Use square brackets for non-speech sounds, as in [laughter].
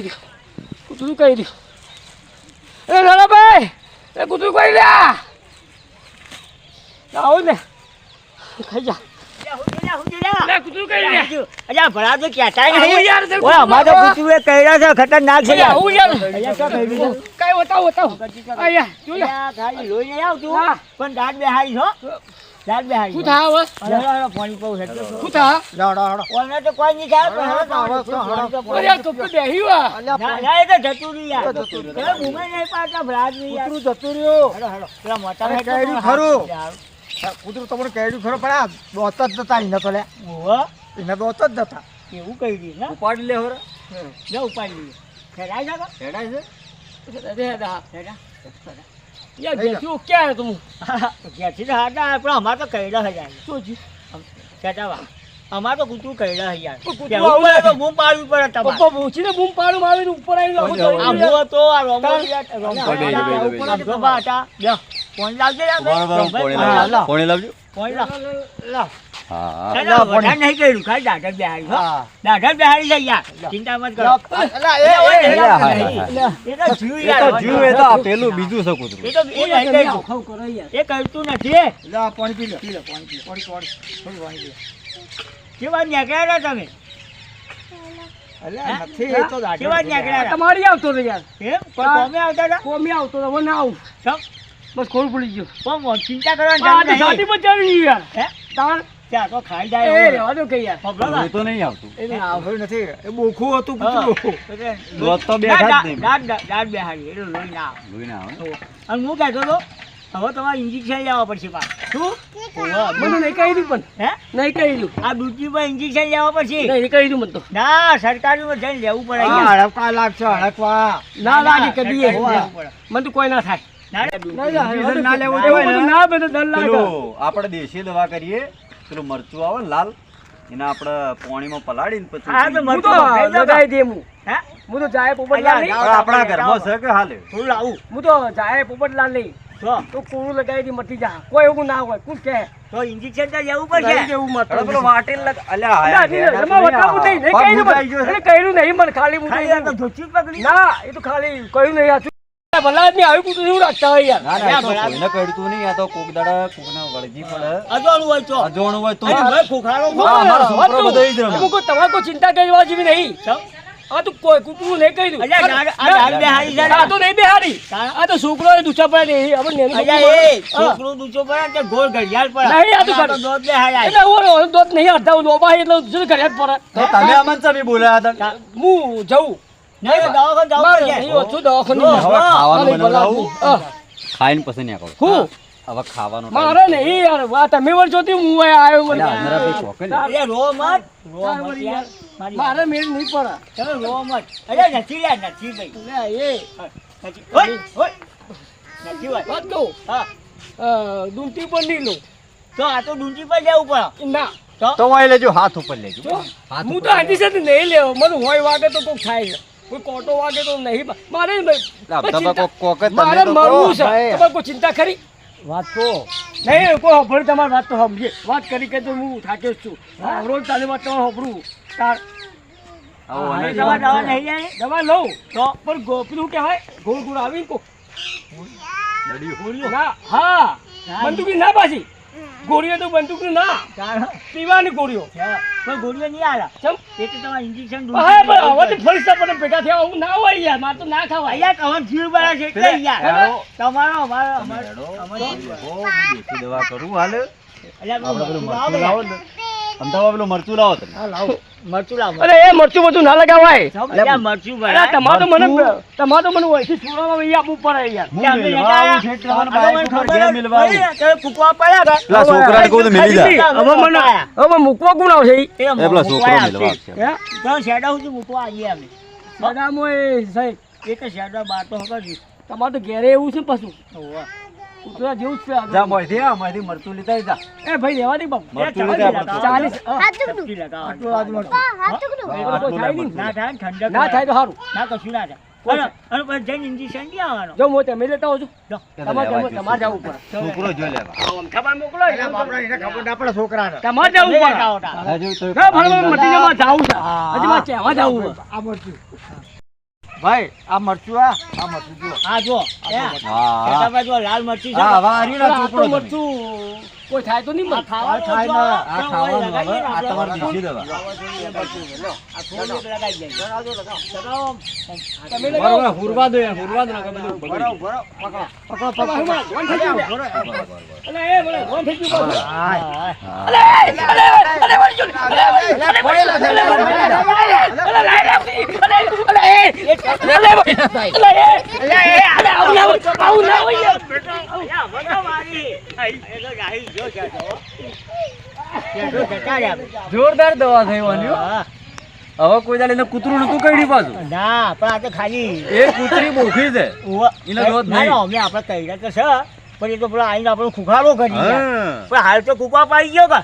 કૂતરું કહી દો? કૂતરું કહી દો? એ નાનાભાઈ એ કૂતરું કહી દે? આવો ને. ખાઈ જા. ખતરનાક છે. પણ દાંત બેહારી છો દાંત બેહારી શું થાય હવે અરે, અરે, અરે, પાણી પાઉં છે. શું થાય ઓલને તો કોઈ નહીં થાય, પણ તો પાણી તો તો બેહી વા ના, ના, એ તો જતું યાર. એ ભૂમે નહીં પાડતા, ભલા નહીં યાર. હેડો, હેડો. પેલા મોટા અરે, ભાઈ તો કઈડું હાથ ખરું. કૂતરું તમને કહેડ્યું ખરો પણ આ દોત જ નતા એને તો લે ઓહો, એને દોત જ નતા એવું કહી ને? ઉપાડી લે હોરે લે ઉપાડી લઈએ. ખેડાય જા છે ખેડા. યાર બેઠી ક્યાં તું [laughs] ઘેરથી તો ના પણ અમારે તો યાર. શું જી ખેડાવા. અમારે તો કૂતરું કઈડા છે યાર. તો બૂમ પાડવી પડે તમારે. પૂછીને બૂમ પાડું ઉપર આવું ઓય, આ જોયું યાર. મુઓ તો આ રોમો યાર, રોમો બે, બે, બે, બે, બે. આમ તો બા હતા. લાવજે લાવજો. લાવ. વધારે નહીં કર્યું, ખાલી દાઢર બેહારી, દાઢર બેહારી છે યાર. ચિંતા મત કરો. અલા, એ, એ, એ, એ, હા, એ, હા, એ તો જીવ એ તો જીવ એ તો આ પેલું બીજું છે કૂતરું એ તો એ નહીં તમે કર્યું. આખો કરો એ કરતું નથી લે, પાણી પી લે પી લે પાણી પી પાણી પાણી થોડું પાણી પી કેવા નીકળ્યા તમે અલ્યા, હે? નથી એ તો દાઢી કેવા નથી. નીકળ્યા હતા? તમારી આવતો યાર? કોમે આવતા કોમી આવતો તો હવે ના આવું. બસ ખોલ ભૂલી ગયો ચિંતા કરવાની યાર હે? ત્યાં તો ખાઈ જાય એ રહેવાનું કઈ યાર. ના? તો નહીં આવતું. એ ના આવ્યું નથી. એ બોખું હતું પૂછું કૂતરું. તો બેઠા જ નહીં. દાંત- દાંત બેહાડી, એટલે લોહી ના આવે. લોહી ના આવે અને હું કહેતો તો હવે તમારે ઇન્જેક્શન લેવા પડશે પા શું? મને નહીં કહી દઉં પણ. હે? નહીં કહી દઉં આ ડ્યુટી પર ઇન્જેક્શન લેવા પડશે? નહીં કહી દઉં મને તો. ના સરકારીમાં જઈને લેવું પડે હા, હડકવા લાગશે હડકવા ના લાગે કદી. મને તો કોઈ ના થાય. ના, લેવું બધું ના બધું ડર લાગે. આપણે દેશી દવા કરીએ પેલું મરચું આવે ને લાલ એને આપણે પાણીમાં પલાળીને પછી હા, તો મરચું લગાઈ દે હું હે? હું તો જાય પોપટલાલ અલ્યા, નહીં. આપણા ઘરમાં છે કે હાલે? થોડું લાવું. હું તો જાય પોપટલાલ નહીં. તો તો કોળું લગાવી દી મટી જા. કોઈ એવું ના હોય કોણ કે તો ઇન્જેક્શન તો લેવું નહીં પડશે જેવું મત પેલો વાટીને અલ્યા અલ્યા, હાયા, નહીં, હેડા એમાં વટાવું નહીં, નહીં કહ્યું મને. નહીં ખાલી મુકાઈ ખાલી આ તો ગયું. પકડી. ના એ તો ખાલી કહ્યું નહીં આ ભલા આદમી આવી કૂતરું એવું રાખતા હોય યાર? ના ના એ તો બરાબર. કોઈને કડતું નહીં આ તો કોક દાડા કોકને વળગી પડે. અજોડું હોય તો. અજોણું હોય તો. ભાઈ ખોખારો હા, છોકરો બધો ઈ જ રમે. એમાં કોઈ ચિંતા કરવા જેવી નહીં. આ તો કોઈ કૂતરું નહીં દઉં. અલ્યા, આ દાડ બેહારી છે આ તો નહીં બેહારી આ તો છોકરો દૂચા પડે નહીં. હવે નેનું અલ્યા, એ છોકરો દૂચો પડે ને તે ગોળ ઘડિયાળ પડે. નહીં, આ તો અને આ તો ઘડી- દોત બેહાર્યા. એટલે હું દોત નહીં અડધા લોબા એટલે શું પડે. તો તમે અમને બોલ્યા હતા. હું જઉં. ખાઈને પછી નહીં હું હવે ખાવાનું મારે નહીં યાર આ તમે વર્ષોથી હું આવ્યો મને અલ્યા, ભાઈ કોકે ને. રો મત. રો ચાલ, મત વળી યાર. યાર. મારે મેળ નહીં પડે તમે રો મત. અલ્યા, નથી યાર, નથી ભાઈ. એ નથી. ઓય, ઓય. નથી ભાઈ. વાત કહું હા. અ, પર નહીં લઉં તો આ તો ડુંટી પર જવું પડે. ના તો? વાય લેજો હાથ ઉપર લેજો હું તો આજી સાથે નહીં લેવો મને હોય વાગે તો કોક થાય છે કોઈ કોટો વાગે તો નહીં મારે મારે મરવું છે. તમારે કોઈ ચિંતા ખરી વાત તો નહીં કોઈ હભળ તમારી વાત તો સમજે વાત કરી કે તો હું થાક્યો છું. રોજ તારી વાત તમારે હભરું તાર દવા દવા દવા નહીં જાય? દવા લઉં? તો પણ પેલું કહેવાય ગોળ ગોળ આવી કોક ના હા. બંદૂકી ના પાછી. ગોળીઓ તો બંદૂક ના. પીવાની ગોળીઓ. પણ ગોળીઓ નહીં આલા. ચમ. એ તો તમારે ઇન્જેક્શન હા પણ હવેથી ફરીસ્તા પણ પેટા થયા હું ના હોય યાર માર તો ના ખાવા યાર કવન જીવ બરા છે એટલે યાર. તમારો અમારો અમારો અમારો. દવા કરું હાલ. અલ્યા, આપણે પેલું લાવો ને. અમદાવાદ પેલું મરચું લાવો તમે હા, લાવો. મરચું લાવો. અરે એ મરચું બધું ના લગાવાય અલ્યા, મરચું અરે ભરાય. મને મરચું? મને વહીથી છોડવામાં અહીંયા આપવું પડે યાર હું ત્યાં મિલવા આવું છે એટલે મને હવે મને બાઈક ઉપર ખબર મિલવા આવું. પડી ને, તો ફૂંકવા પડ્યા પેલા છોકરાને કહું તો મિલી જા. હવે મને હવે મૂકવા કોણ આવશે એ એ પેલા મૂકવા છોકરો આવશે. મિલવા આવશે. તો શેડા સુધી મૂકવા આવીએ અમે બદામો એ સાહેબ એક શેડા બાર તો હગર તમારે તો ઘેરે એવું છે પાછું કૂતરા જેવું જ છે જા મોય દે આ મોયથી મરચું લીધા જા. એ ભાઈ રહેવા દે બાપુ. મરચું લીધા આપણે. ચાલીસ હા. આટલું આજ મળતું હાથ ટુકડું ના થાય ઠંડક ના થાય. તો સારું ના કશું ના થાય. લેતા છોકરો ભાઈ આ મરચું આ આ મરચું જો આ જો હા જો લાલ મરચી છે હા ને, રહ્યું ને ચોપડો મરચું કોઈ થાય તો નહીં ખાવા. થાય ના આ ખાવાનું હવે, આ તમારે દેશી દવા આ થોડું લગાઈ જાય. લગાવો. તમે લગાવો. હુરવા દો યાર હુરવા દો નકર બધું બગડી. પકડો પકડો હમણાં ધોન થઈ ગયો અલે, એ બોલે ધોન થઈ ગયો પાછું. હા. અહીંયા જોરદાર દવા થઈ વાની હા. હવે કોઈ દાડે એને કૂતરું નતું કઈ પાછું ના પણ આ તો ખાલી એ કૂતરી બોખી છે. એનો રોજ નહીં. અમે આપણે રહ્યા તો છે પણ એ તો પેલા આઈને આપણો ખુખારો કરી હા. પણ હાલ તો કૂપા પાઈ ગયો કા